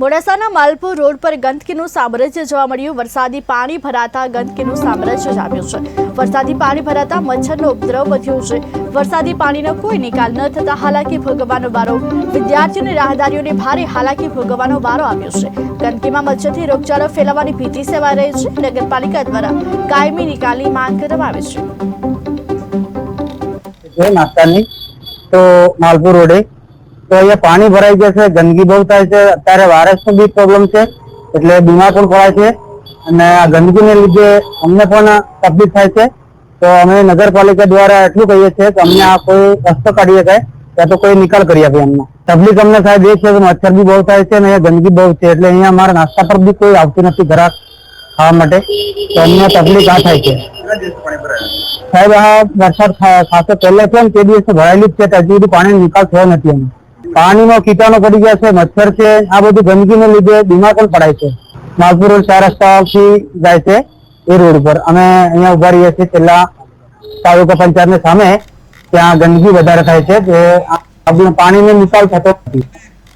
મોડાસાના Malpur road પર ગંદકીનું સામ્રાજ્ય જોવા મળ્યું. વરસાદી પાણી ભરાતા ગંદકીનું સામ્રાજ્ય જામ્યું છે. વરસાદી પાણી ભરાતા મચ્છરનો ઉપદ્રવ વધ્યો છે. વરસાદી પાણીનો કોઈ નિકાલ ન થતા હાલાકી ભોગવવાનો વારો. વિદ્યાર્થીઓ રાહદારીઓને ભારે હાલાકી ભોગવવાનો વારો આવ્યો છે. ગંદકીમાં મચ્છરથી રોગચાળો ફેલાવાની ભીતિ સેવાઈ રહી છે. નગરપાલિકા દ્વારા કાયમી નિકાલની માંગ કરવામાં આવે છે. તો માલપુર રોડે તો અહીંયા પાણી ભરાઈ જશે ગંદકી બહુ થાય છે. અત્યારે વાયરસનો બી પ્રોબ્લેમ છે, એટલે બીમાર પણ પડાય છે. અને આ ગંદકીને લીધે અમને પણ તકલીફ થાય છે. તો અમે નગરપાલિકા દ્વારા એટલું કહીએ છીએ કે અમને આ કોઈ રસ્તો કાઢી શકાય ત્યાં તો કોઈ નિકાલ કરી આપે અમને તકલીફ અમને સાહેબ એ છે કે મચ્છર બી બહુ થાય છે અને અહીંયા ગંદકી બહુ છે, એટલે અહીંયા અમારા નાસ્તા પર બી કોઈ આવતું નથી ઘરાક ખાવા માટે. તો અમને તકલીફ આ થાય છે. સાહેબ, આ વરસાદ ખાસો પહેલે છે ને તે દિવસે ભરાયેલું જ છે હજી સુધી પાણી નિકાલ થયો નથી એનો પાણીમાં કીટાણુ પડી ગયા છે, મચ્છર છે, આ બધું ગંદકીને લીધે બીમાર પણ પડાય છે. માલપુર રોડ ચાર રસ્તાથી જાય છે એ રોડ ઉપર અમે અહીંયા ઊભા રહીએ છીએ, છેલ્લા તાલુકા પંચાયતની સામે. ત્યાં ગંદકી વધારે થાય છે, જે પાણીનો નિકાલ થતો નથી.